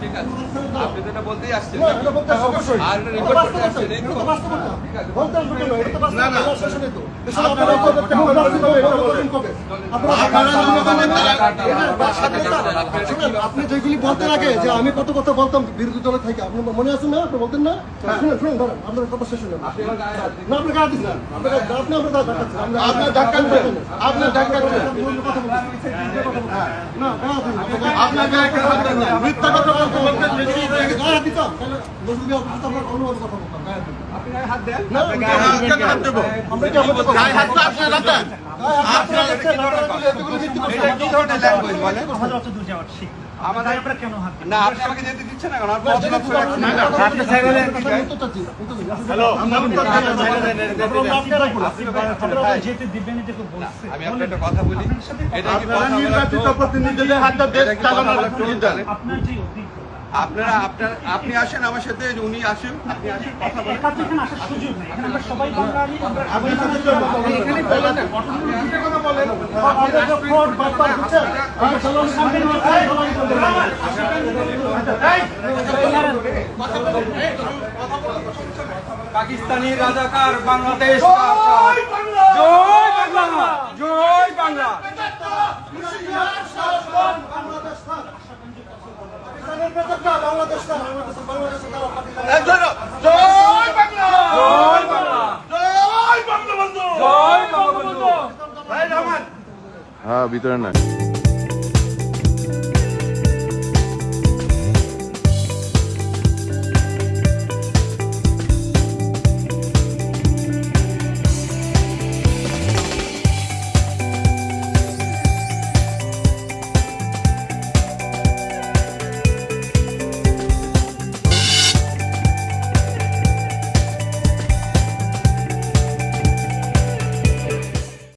ঠিক আছে আপনি বলতেই আসছেন আর এটা করতে আসছেন, এই তো। যেগুলি বলতেন আগে যে আমি কত কথা বলতাম বিরোধী দলে থেকে আপনি মনে আছে না আপনি বলতেন না শুনেন শুনেন ধরেন আপনার কথা শেষ হলো না না আপনি দিচ্ছেন আপনি আপনার। আপনার আপনার হয়ে আপনারা কি ধরনের ল্যাঙ্গুয়েজ বলেন আমাদের অত দূর যাওয়ার না। আমাদের আমরা কেন হাত না আপনি আমাকে যেতে দিচ্ছেন না কারণ না। হ্যালো, আপনারা দেন, আপনারা দেন। বলুন। আপনারা যেতে দিবেন এটা তো বলছে। আমি আপনার একটা কথা বলি এটা কি কথা নির্বাচিত প্রতিনিধিদের হাতে দেশ এটা কি কথা চালানোর বলার সুযোগ তো- দেন। আপনার যে অভিজ্ঞতা, আপনারা আপনার আপনি আসেন আমার সাথে উনি আসেন আপনি আসেন কথা বলেন এখানে আসার সুযোগ নেই। এখানে আমরা সবাই বাঙালি, আমরা আপনি কথা বলেন। পাকিস্তানি রাজাকার বাংলাদেশ জয় বাংলা! জয় বাংলা বাংলাদেশ বাংলাদেশ থাক, বাংলাদেশ- বাংলাদেশের দ্বারা পাকিস্তান- একজন, জয় বাংলা! জয় বাংলা জয় বঙ্গবন্ধু! জয় বঙ্গবন্ধু ভাই রহমান হ্যাঁ ভিতরে না